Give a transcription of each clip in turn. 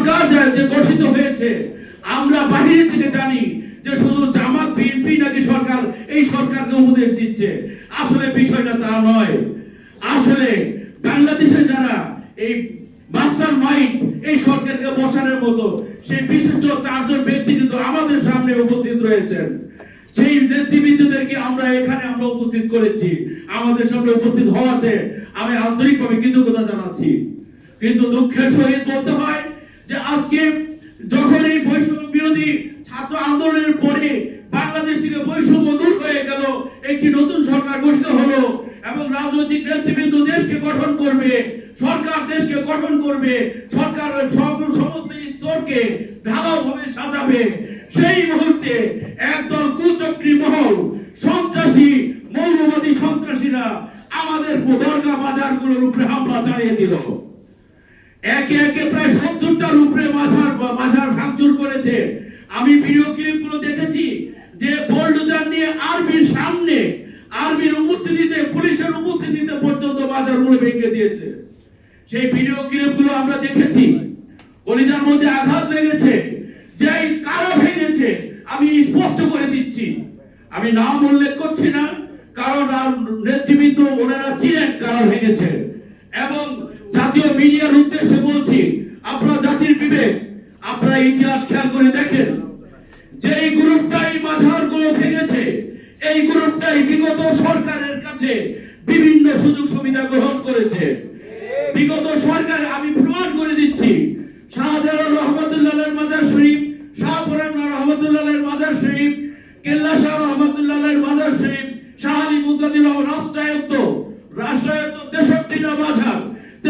সরকার যে- গঠিত হয়েছে, আমরা বাহিরে থেকে জানি যে শুধু জামাত বিএনপি নাকি সরকার, এই সরকারকে উপদেশ দিচ্ছে। আসলে বিষয়টা তা নয়। আসলে বাংলাদেশে যারা এই মাস্টার মাইন্ড এই সরকারকে বসানোর মতো, সেই বিশিষ্ট চারজন ব্যক্তি কিন্তু আমাদের সামনে উপস্থিত রয়েছেন। সেই নেতৃবৃন্দদেরকে আমরা এখানে আমরা উপস্থিত করেছি। আমাদের সামনে উপস্থিত হওয়াতে আমি আন্তরিকভাবে কৃতজ্ঞতা জানাচ্ছি। কিন্তু দুঃখের সহিত বলতে হয় যে আজকে যখন এই বৈষম্য বিরোধী ছাত্র আন্দোলনের পরে বাংলাদেশ থেকে বৈষম্য দূর হয়ে গেল, একটি নতুন সরকার গঠিত হলো এবং রাজনৈতিক নেতৃবৃন্দ দেশকে গঠন করবে, সরকার দেশকে গঠন করবে, সরকার সমস্ত স্তরকে ঢালাওভাবে সাজাবে। সেই মুহূর্তে একদল কুচক্রী মহল, সন্ত্রাসী, মৌলবাদী সন্ত্রাসীরা আমাদের দরগা বাজারগুলোর উপরে হামলা চালিয়ে দিল। একে একে প্রায় সত্তরটার উপরে মাঝার মাঝার ভাঙচুর করেছে। আমি ভিডিও ক্লিপগুলো দেখেছি যে বোল্ডোজার নিয়ে আর্মির সামনে আর্মির উপস্থিতিতে, পুলিশের উপস্থিতিতে পর্যন্ত বাজারগুলো ভেঙে দিয়েছে। সেই ভিডিও ক্লিপগুলো আমরা দেখেছি। কলিজার মধ্যে আঘাত লেগেছে যে কারা ভেঙেছে, আমি স্পষ্ট করে দিচ্ছি। আমি নাম উল্লেখ করছি না, কারণ নেতৃবৃন্দ ওনারা চিনেন কারা ভেঙেছে। এবং জাতীয় মিডিয়ার উদ্দেশ্যে বলছি, আপনারা জাতির বিবেক, আপনারা ইতিহাস খেয়াল করে দেখেন যে এই গ্রুপটাই মাঝারগুলো ভেঙেছে, এই গ্রুপটাই বিগত সরকারের কাছে বিভিন্ন সুযোগ সুবিধা গ্রহণ করেছে। বিগত সরকার, আমি প্রমাণ করে দিচ্ছি, শাহজালাল রহমতুল্লাহের মাজার শরীফ শাহপুরান রহমতুল্লাহের মাজার শরীফ, কেল্লা শাহ রহমতুল্লাহের মাজার শরীফ, শাহ আলী মুদাদির রাষ্ট্রায়ত্ত রাষ্ট্রায়ত্ত তেষট্টিটা মাঝার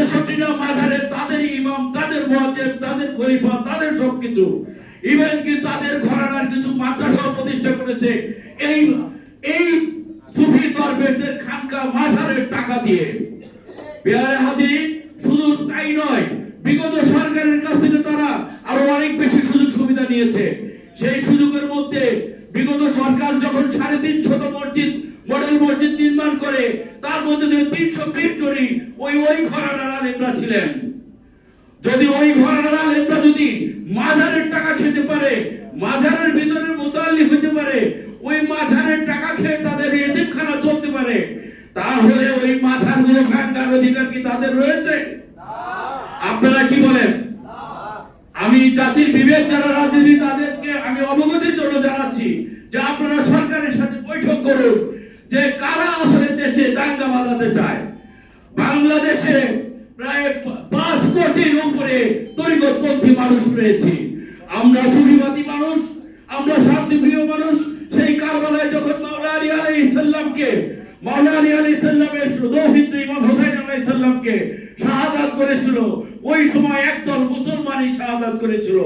তেষট্টিটা মাঝারে তাদের ইমাম, তাদের মুয়াজ্জিন, তাদের খলিফা, তাদের সবকিছু। ইভেন কি তাদের ঘরানার কিছু মাদ্রাসা প্রতিষ্ঠা করেছে, এই এই সুফি দরবেশদের খানকা মাঝারের টাকা দিয়ে। বিহারে হাজির, শুধু তাই নয়, বিগত সরকারের কাছ থেকে তারা আরও অনেক বেশি সুযোগ সুবিধা নিয়েছে। সেই সুযোগের মধ্যে বিগত সরকার যখন সাড়ে তিনশত মসজিদ মডেল মসজিদ নির্মাণ করে, তার মধ্যে দিয়ে তিনশো বিশ জনই ওই ওই ঘরানার আলেমরা ছিলেন। যদি ওই ঘরানার আলেমরা যদি মাঝারের টাকা খেতে পারে মাঝারের ভিতরে মোতাল্লি হতে পারে, ওই মাঝারের টাকা খেয়ে তাদের এতিমখানা চলতে পারে, তাহলে ওই মাঝারগুলো ভাঙ্গার অধিকার কি তাদের রয়েছে? আপনারা কি বলেন? আমি জাতির বিবেক যারা রাজনীতি তাদেরকে আমি অবগতির জন্য জানাচ্ছি যে আপনারা সরকারের সাথে বৈঠক করুন। দেশে চায়। বাংলাদেশে প্রায় পাঁচ কোটির উপরে তরিকতপন্থী মানুষ রয়েছে। আমরা সুফিবাদী মানুষ, আমরা শান্তিপ্রিয় মানুষ। সেই কারবালায় যখন মাওলা আলী আলাইহিস সালামকে মাওলা আলী আলাইহিস সালামের দৌহিত্র ইমাম হোসেন আলাইহিস সালামকে শাহাদাত করেছিল, ওই সময় একদল মুসলমানই শাহাদাত করেছিল।